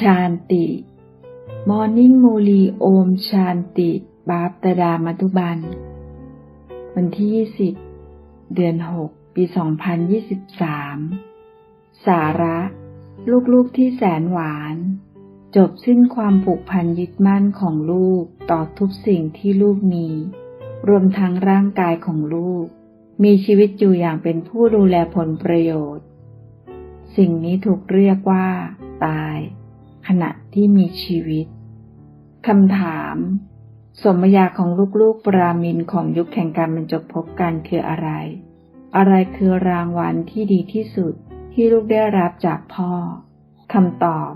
ชาญติมอร์นิ่งมูลีโอมชาติ บาปตดามัตุบัน วันที่ 20 เดือน 6 ปี 2023 สาระ ลูกๆที่แสนหวาน จบสิ้นความผูกพันยึดมั่นของลูกต่อทุกสิ่งที่ลูกมี รวมทั้งร่างกายของลูก มีชีวิตอยู่อย่างเป็นผู้ดูแลผลประโยชน์ สิ่งนี้ถูกเรียกว่า ตาย ขณะที่มีชีวิตคำถาม สมญาของลูกๆปรามินของยุคแห่งการบรรจบพบกันคืออะไร อะไรคือรางวัลที่ดีที่สุดที่ลูกได้รับจากพ่อคำตอบ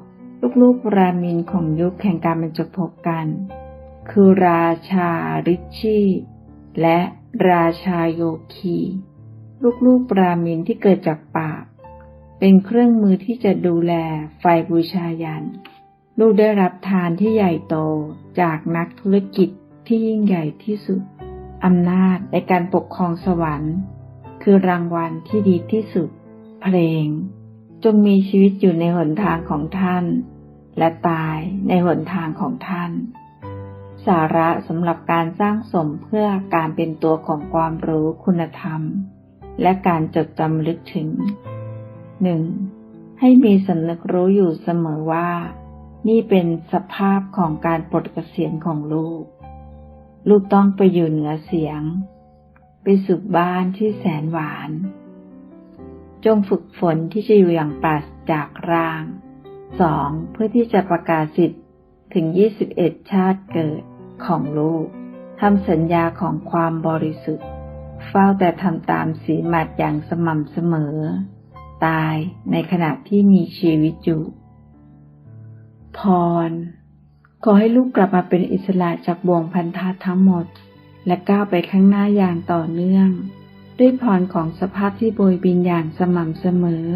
ลูกๆปรามินของยุคแห่งการบรรจบพบกัน คือราชาริชชีและราชาโยคี ลูกๆปรามินที่เกิดจากปาก เป็นเครื่องมือที่จะดูแลไฟบูชายัน ลูกได้รับทานที่ใหญ่โตจากนักธุรกิจที่ยิ่งใหญ่ที่สุด อำนาจในการปกครองสวรรค์ คือรางวัลที่ดีที่สุด เพลง จงมีชีวิตอยู่ในหนทางของท่าน และตายในหนทางของท่าน สาระสำหรับการสร้างสมเพื่อการเป็นตัวของความรู้คุณธรรม และการจดจำลึกถึง 1. ให้มีสำนึกรู้อยู่เสมอว่า นี่เป็นสภาพของการปลดเกษียณของลูก ลูกต้องไปอยู่เหนือเสียง ไปสู่บ้านที่แสนหวาน จงฝึกฝนที่จะอยู่อย่างปราศจากร่าง 2. เพื่อที่จะประกาศสิทธิ์ถึง 21 ชาติเกิดของลูกทำสัญญาของความบริสุทธิ์ เฝ้าแต่ทำตามสีหมัดอย่างสม่ำเสมอ ตายในขณะที่มีชีวิตอยู่ พร ขอให้ลูกกลับมาเป็นอิสระจากบ่วงพันธะทั้งหมด และก้าวไปข้างหน้าอย่างต่อเนื่อง ด้วยพรของสภาพที่โบยบินอย่างสม่ำเสมอ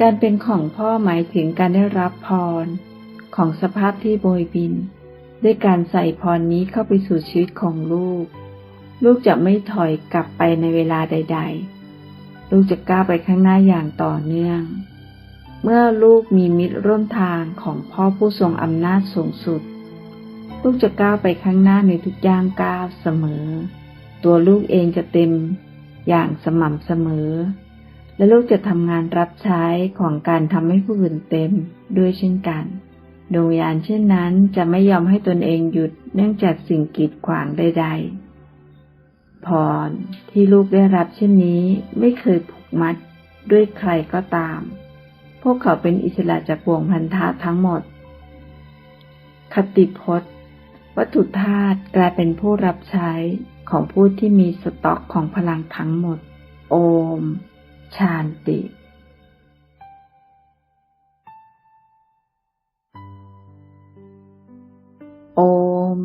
การเป็นของพ่อหมายถึงการได้รับพร ของสภาพที่โบยบิน ด้วยการใส่พรนี้เข้าไปสู่ชีวิตของลูก ลูกจะไม่ถอยกลับไปในเวลาใด ๆ ลูกจะก้าวไปข้างหน้าอย่างต่อเนื่อง เมื่อลูกมีมิตรร่วมทางของพ่อผู้ทรงอำนาจสูงสุด ลูกจะก้าวไปข้างหน้าในทุกย่างก้าวเสมอ ตัวลูกเองจะเต็มอย่างสม่ำเสมอ และลูกจะทำงานรับใช้ของการทำให้ผู้อื่นเต็มด้วยเช่นกันดวงวิญญาณเช่นนั้นจะไม่ยอมให้ตนเองหยุดเนื่องจากสิ่งกีดขวางใดๆ พรที่ลูกได้รับเช่นนี้ไม่เคยผูกมัดด้วยใครก็ตาม พวกเขาเป็นอิสระจากบ่วงพันธะทั้งหมด คติพจน์ วัตถุธาตุกลายเป็นผู้รับใช้ของผู้ที่มีสต็อกของพลังทั้งหมด โอม ชาญติโอม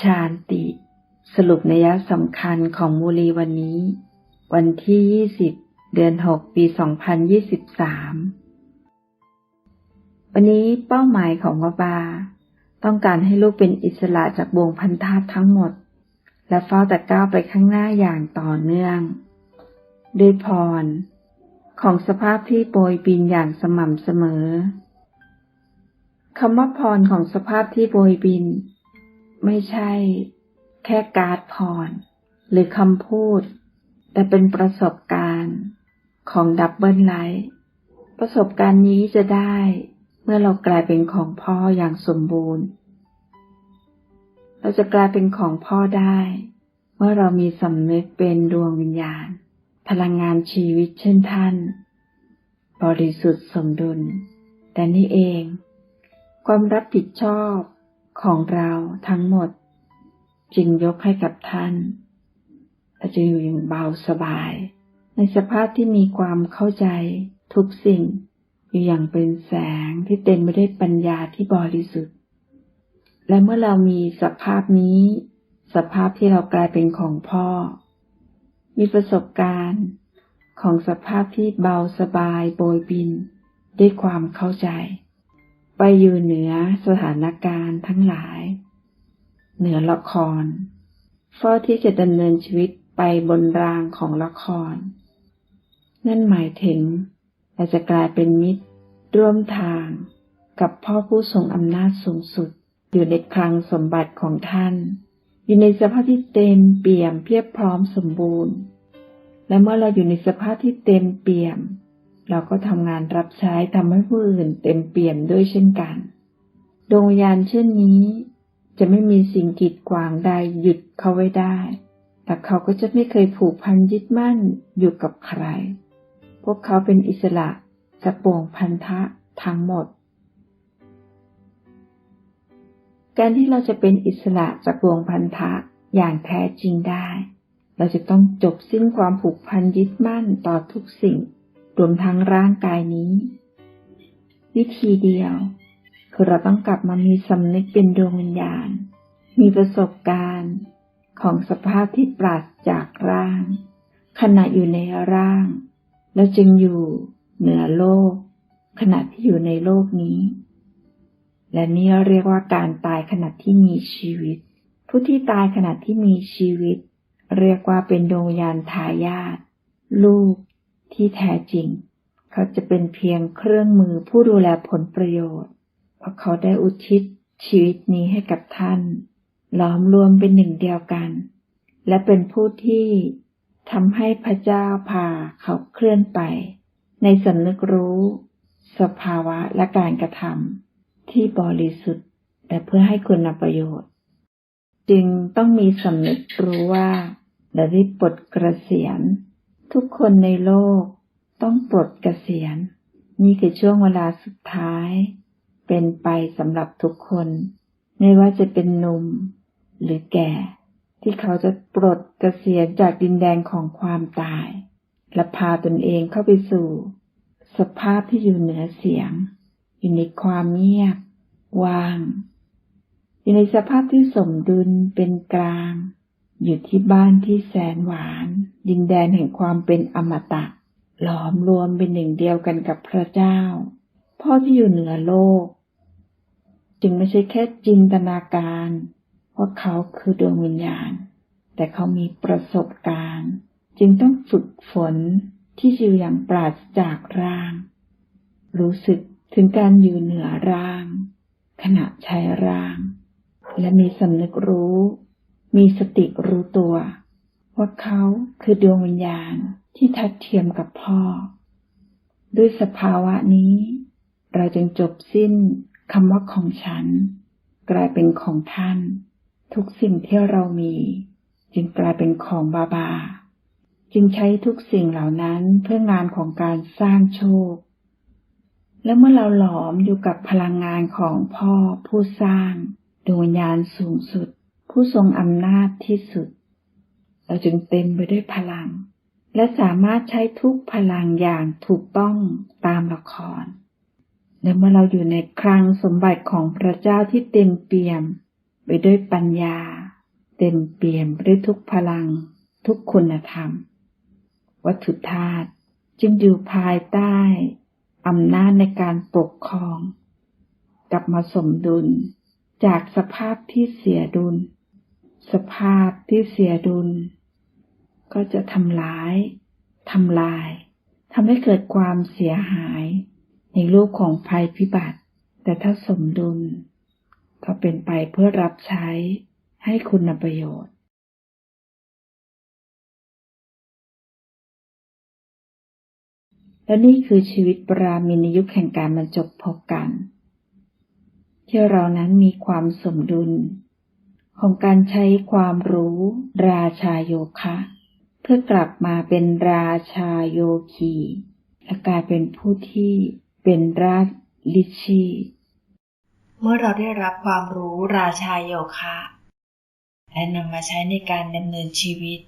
ชาติ สรุปนัยสำคัญของมูลีวันนี้ วันที่ 20 เดือน 6 ปี 2023 วันนี้เป้าหมายของวบา ต้องการให้ลูกเป็นอิสระจากวงพันธะทั้งหมด และเฝ้าแต่ก้าวไปข้างหน้าอย่างต่อเนื่อง ด้วยพร ของสภาพที่โปรยบินอย่างสม่ำเสมอคำว่าพรของสภาพที่โปรยบิน ไม่ใช่ แค่การ์ดพร หรือคำพูด แต่เป็นประสบการณ์ของดับเบิลไลท์ประสบการณ์นี้จะได้เมื่อเรากลายเป็นของพ่ออย่างสมบูรณ์ เราจะกลายเป็นของพ่อได้ เมื่อเรามีสำนึกเป็นดวงวิญญาณ พลังงานชีวิตเช่นท่าน บริสุทธิ์สมดุล แต่นี่เอง ความรับผิดชอบของเราทั้งหมด จึงยกให้กับท่านเราจะอยู่อย่างเบาสบาย ในสภาพที่มีความเข้าใจทุกสิ่ง อยู่อย่างเป็นแสงที่เต็มไปด้วยปัญญาที่บริสุทธิ์ และเมื่อเรามีสภาพนี้ สภาพที่เรากลายเป็นของพ่อ มีประสบการณ์ของสภาพที่เบาสบายโบยบิน ด้วยความเข้าใจ ไปอยู่เหนือสถานการณ์ทั้งหลาย เหนือละคร เฝ้าที่จะดำเนินชีวิตไปบนรางของละคร นั่นหมายถึงเราจะกลายเป็นมิตร ร่วมทางกับพ่อผู้ทรงอำนาจสูงสุด อยู่ในคลังสมบัติของท่าน อยู่ในสภาพที่เต็มเปี่ยมเพียบพร้อมสมบูรณ์ และเมื่อเราอยู่ในสภาพที่เต็มเปี่ยม เราก็ทำงานรับใช้ทำให้ผู้อื่นเต็มเปี่ยมด้วยเช่นกัน ดวงวิญญาณเช่นนี้ จะไม่มีสิ่งกีดขวางใดหยุดเขาไว้ได้ แต่เขาก็จะไม่เคยผูกพันยึดมั่นอยู่กับใคร พวกเขาเป็นอิสระจากปวงพันธะทั้งหมด การที่เราจะเป็นอิสระจากบ่วงพันธะอย่างแท้จริงได้ เราจะต้องจบสิ้นความผูกพันยึดมั่นต่อทุกสิ่ง รวมทั้งร่างกายนี้ วิธีเดียว คือเราต้องกลับมามีสำนึกเป็นดวงวิญญาณ มีประสบการณ์ของสภาพที่ปราศจากร่าง ขณะอยู่ในร่าง แล้วจึงอยู่เหนือโลก ขณะที่อยู่ในโลกนี้ และนี่เรียกว่าการตายขณะที่มีชีวิต ผู้ที่ตายขณะที่มีชีวิต เรียกว่าเป็นดวงวิญญาณทายาทลูกที่แท้จริง เขาจะเป็นเพียงเครื่องมือผู้ดูแลผลประโยชน์ เพราะเขาได้อุทิศชีวิตนี้ให้กับท่าน ล้อมรวมเป็นหนึ่งเดียวกัน และเป็นผู้ที่ทำให้พระเจ้าพาเขาเคลื่อนไป ในสำนึกรู้ สภาวะและการกระทำที่บริสุทธิ์แต่เพื่อให้คุณประโยชน์ จึงต้องมีสำนึกรู้ว่าเราได้ปลดเกษียณทุกคนในโลกต้องปลดเกษียณนี่คือช่วงเวลาสุดท้าย เป็นไปสำหรับทุกคน ไม่ว่าจะเป็นหนุ่มหรือแก่ ที่เขาจะปลดเกษียณจากดินแดนของความตาย และพาตนเองเข้าไปสู่ สภาพที่อยู่เหนือเสียง อยู่ในความเงียบ ว่าง อยู่ในสภาพที่สมดุลเป็นกลาง อยู่ที่บ้านที่แสนหวาน ดินแดนแห่งความเป็นอมตะหลอมรวมเป็นหนึ่งเดียวกันกับพระเจ้า พ่อที่อยู่เหนือโลก จึงไม่ใช่แค่จินตนาการว่าเขาคือดวงวิญญาณ แต่เขามีประสบการณ์ จึงต้องฝึกฝนที่อยู่อย่างปราศจากร่าง รู้สึกถึงการอยู่เหนือร่าง ขณะใช้ร่าง และมีสำนึกรู้ มีสติรู้ตัว ว่าเขาคือดวงวิญญาณที่ทัดเทียมกับพ่อ ด้วยสภาวะนี้ เราจึงจบสิ้นคำว่าของฉัน กลายเป็นของท่าน ทุกสิ่งที่เรามี จึงกลายเป็นของบาบา จึงใช้ทุกสิ่งเหล่านั้นเพื่องานของการสร้างโชค และเมื่อเราหลอมอยู่กับพลังงานของพ่อผู้สร้างดวงวิญญาณสูงสุด ผู้ทรงอำนาจที่สุด เราจึงเต็มไปด้วยพลัง และสามารถใช้ทุกพลังอย่างถูกต้องตามละคร และเมื่อเราอยู่ในคลังสมบัติของพระเจ้าที่เต็มเปี่ยม ไปด้วยปัญญา เต็มเปี่ยมไปด้วยทุกพลัง ทุกคุณธรรม วัตถุธาตุจึงอยู่ภายใต้อำนาจในการปกครอง กลับมาสมดุลจากสภาพที่เสียดุล สภาพที่เสียดุล ก็จะทำร้ายทำลายทำให้เกิดความเสียหาย ในรูปของภัยพิบัติ แต่ถ้าสมดุล ก็เป็นไปเพื่อรับใช้ให้คุณประโยชน์ และนี่คือชีวิตปรามินยุคแห่งการบรรจบพบกัน ที่เรานั้นมีความสมดุล ของการใช้ความรู้ราชาโยคะ เพื่อกลับมาเป็นราชาโยคีและกลายเป็นผู้ที่ เป็นราชลิชีเมื่อเราได้รับความรู้ราชาโยคะ และนำมาใช้ในการดำเนินชีวิต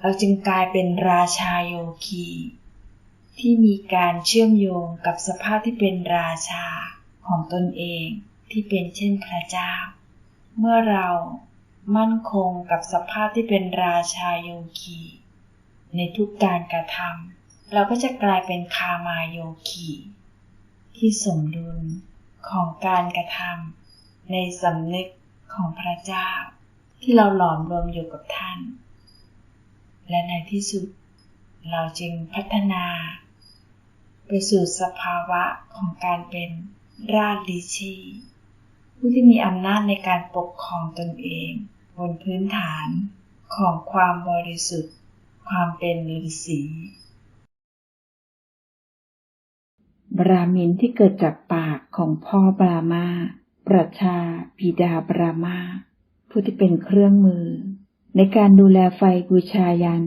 เราจึงกลายเป็นราชาโยคี ที่มีการเชื่อมโยงกับสภาพที่เป็นราชาของตนเองที่เป็นเช่นพระเจ้า เมื่อเรามั่นคงกับสภาพที่เป็นราชาโยคี ในทุกการกระทำเราก็จะกลายเป็นคามาโยคี ที่สมดุลของการกระทำในสำนึกของพระเจ้า ที่เราหลอมรวมอยู่กับท่าน และในที่สุด เราจึงพัฒนา ไปสู่สภาวะของการเป็นรากดิชีผู้ที่มีอำนาจในการปกครองตนเอง บนพื้นฐานของความบริสุทธิ์ ความเป็นฤาษี รามินที่เกิดจากปากของพ่อบรามา ประชาบิดาบรามา ผู้ที่เป็นเครื่องมือ ในการดูแลไฟบูชายัน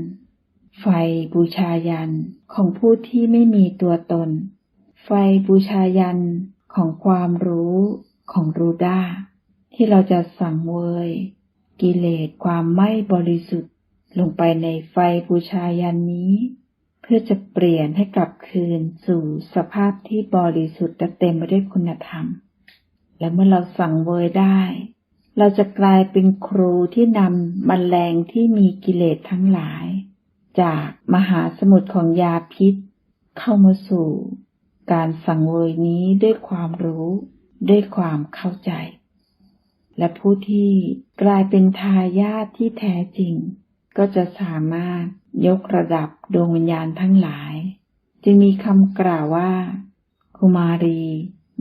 ไฟบูชายันของผู้ที่ไม่มีตัวตน ไฟบูชายันของความรู้ของรูดาที่เราจะสั่งเวย กิเลสความไม่บริสุทธิ์ลงไปในไฟบูชายันนี้ เพื่อจะเปลี่ยนให้กลับคืนสู่สภาพที่บริสุทธิ์และเต็มไปด้วยคุณธรรม และเมื่อเราสั่งเวยได้ เราจะกลายเป็นครูที่นำมแมลงที่มีกิเลสทั้งหลาย จากมหาสมุทรของยาพิษ เข้ามาสู่ การสั่งเวยนี้ด้วยความรู้ด้วยความเข้าใจ และผู้ที่กลายเป็นทายาทที่แท้จริง ก็จะสามารถ ยกระดับดวงวิญญาณทั้งหลาย จึงมีคำกล่าวว่า คุมารี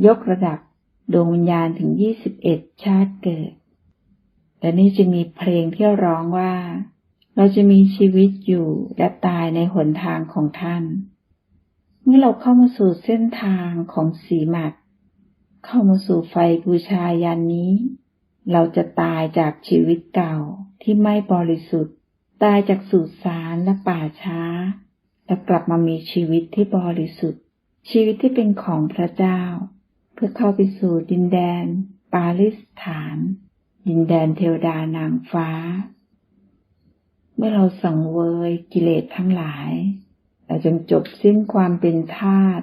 ยกระดับดวงวิญญาณถึงยี่สิบเอ็ดชาติเกิด และนี่จะมีเพลงที่ร้องว่า เราจะมีชีวิตอยู่และตายในหนทางของท่าน เมื่อเราเข้ามาสู่เส้นทางของสีหมัด เข้ามาสู่ไฟบูชายันนี้ เราจะตายจากชีวิตเก่าที่ไม่บริสุทธิ์ ตายจากสุสานและป่าช้า แล้วกลับมามีชีวิตที่บริสุทธิ์ ชีวิตที่เป็นของพระเจ้า เพื่อเข้าไปสู่ดินแดน ปาลิสถาน ดินแดนเทวดานางฟ้า เมื่อเราสังเวยกิเลสทั้งหลายเราจงจบสิ้นความเป็นทาส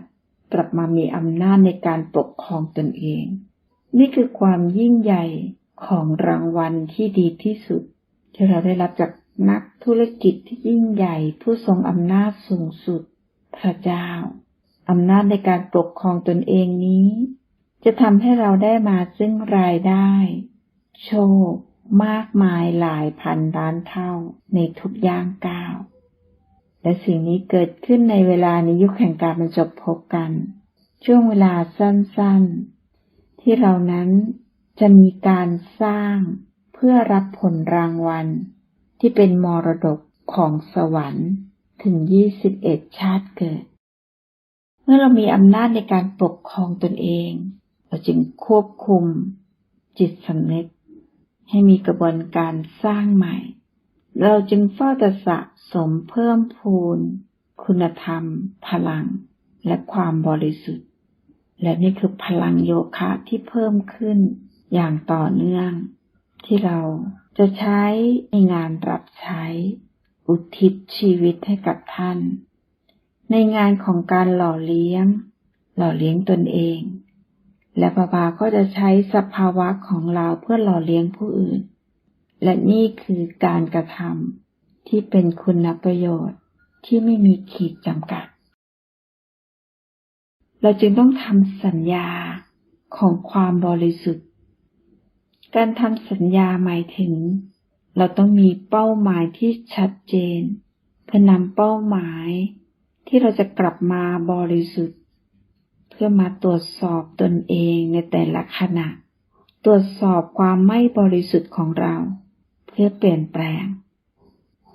กลับมามีอำนาจในการปกครองตนเอง นี่คือความยิ่งใหญ่ของรางวัลที่ดีที่สุด ที่เราได้รับจาก นักธุรกิจที่ยิ่งใหญ่ผู้ทรงอำนาจสูงสุด พระเจ้าอำนาจในการปกครองตนเองนี้ จะทำให้เราได้มาซึ่งรายได้ โชค มากมายหลายพันล้านเท่าในทุกย่างก้าวและสิ่งนี้เกิดขึ้นในเวลาในยุคแห่งการบรรจบพบกัน ช่วงเวลาสั้นๆ ที่เรานั้นจะมีการสร้างเพื่อรับผลรางวัล ที่เป็นมรดกของสวรรค์ถึง 21 ชาติเกิด เมื่อเรามีอำนาจในการปกครองตนเอง เราจึงควบคุมจิตสำนึก ให้มีกระบวนการสร้างใหม่ เราจึงเฝ้าแต่สะสมเพิ่มพูน คุณธรรม พลัง และความบริสุทธิ์ และนี่คือพลังโยคะที่เพิ่มขึ้นอย่างต่อเนื่องที่เรา จะใช้ในงานรับใช้ อุทิศชีวิตให้กับท่าน ในงานของการหล่อเลี้ยง หล่อเลี้ยงตนเอง และบาบาก็จะใช้สภาวะของเราเพื่อหล่อเลี้ยงผู้อื่น และนี่คือการกระทำที่เป็นคุณประโยชน์ที่ไม่มีขีดจำกัด เราจึงต้องทำสัญญาของความบริสุทธิ์ การทำสัญญาหมายถึง เราต้องมีเป้าหมายที่ชัดเจน เพื่อนำเป้าหมาย ที่เราจะกลับมาบริสุทธิ์ เพื่อมาตรวจสอบตนเองในแต่ละขณะ ตรวจสอบความไม่บริสุทธิ์ของเรา เพื่อเปลี่ยนแปลง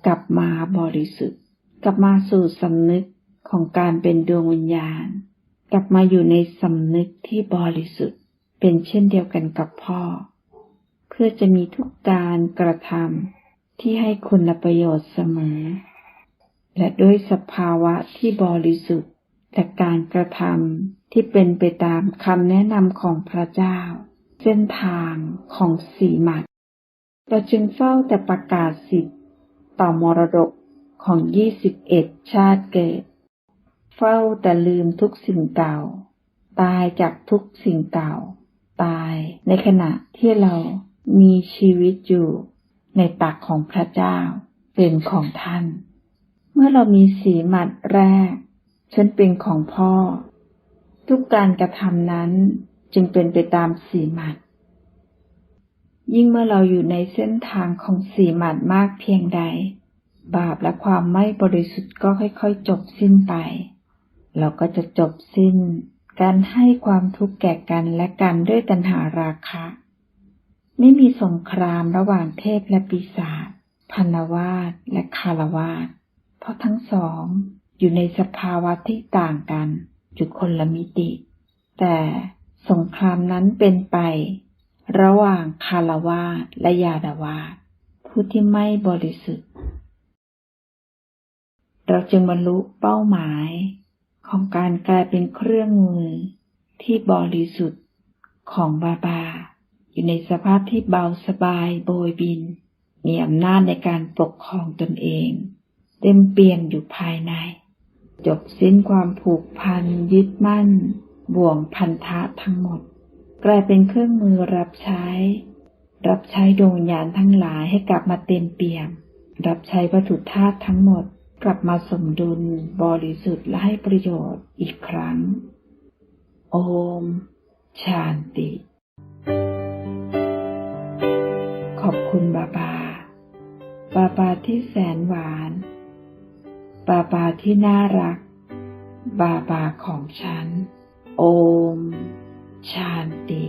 กลับมาบริสุทธิ์ กลับมาสู่สำนึกของการเป็นดวงวิญญาณ กลับมาอยู่ในสำนึกที่บริสุทธิ์ เป็นเช่นเดียวกันกับพ่อ พื่อจะมีทุกการกระทำที่ให้คุณประโยชน์เสมอ และด้วยสภาวะที่บริสุทธิ์และการกระทำที่เป็นไปตามคำแนะนำของพระเจ้า เส้นทางของสีมัดเราจึงเฝ้าแต่ประกาศสิทธิ์ต่อมรดกของยี่สิบเอ็ดชาติเกิด เฝ้าแต่ลืมทุกสิ่งเก่า ตายจากทุกสิ่งเก่า ตายในขณะที่เรา มีชีวิตอยู่ในตักของพระเจ้า เป็นของท่าน เมื่อเรามีสีหมัดแรก ฉันเป็นของพ่อ ทุกการกระทำนั้นจึงเป็นไปตามสีหมัด ยิ่งเมื่อเราอยู่ในเส้นทางของสีหมัดมากเพียงใด บาปและความไม่บริสุทธิ์ก็ค่อยๆ จบสิ้นไป เราก็จะจบสิ้น การให้ความทุกข์แก่กันและกันด้วยตัณหาราคะ ไม่มีสงครามระหว่างเทพและปีศาจพันวาสและคารวาสเพราะทั้งสองอยู่ในสภาวะที่ต่างกันอยู่คนละมิติ แต่สงครามนั้นเป็นไป ระหว่างคารวาสและยาดาวาสผู้ที่ไม่บริสุทธิ์ เราจึงบรรลุเป้าหมายของการกลายเป็นเครื่องมือที่บริสุทธิ์ของบาบา อยู่ในสภาพที่เบาสบายโบยบิน มีอำนาจในการปกครองตนเอง เต็มเปี่ยมอยู่ภายใน จบสิ้นความผูกพันยึดมั่น บ่วงพันธะทั้งหมด กลายเป็นเครื่องมือรับใช้ รับใช้ดวงญาณทั้งหลายให้กลับมาเต็มเปี่ยม รับใช้วัตถุธาตุทั้งหมดกลับมาสมดุลบริสุทธิ์และให้ประโยชน์อีกครั้ง โอม ชานติ อบคุณบาบา บาบาที่แสนหวาน บาบาที่น่ารัก บาบาของฉัน โอม ชานติ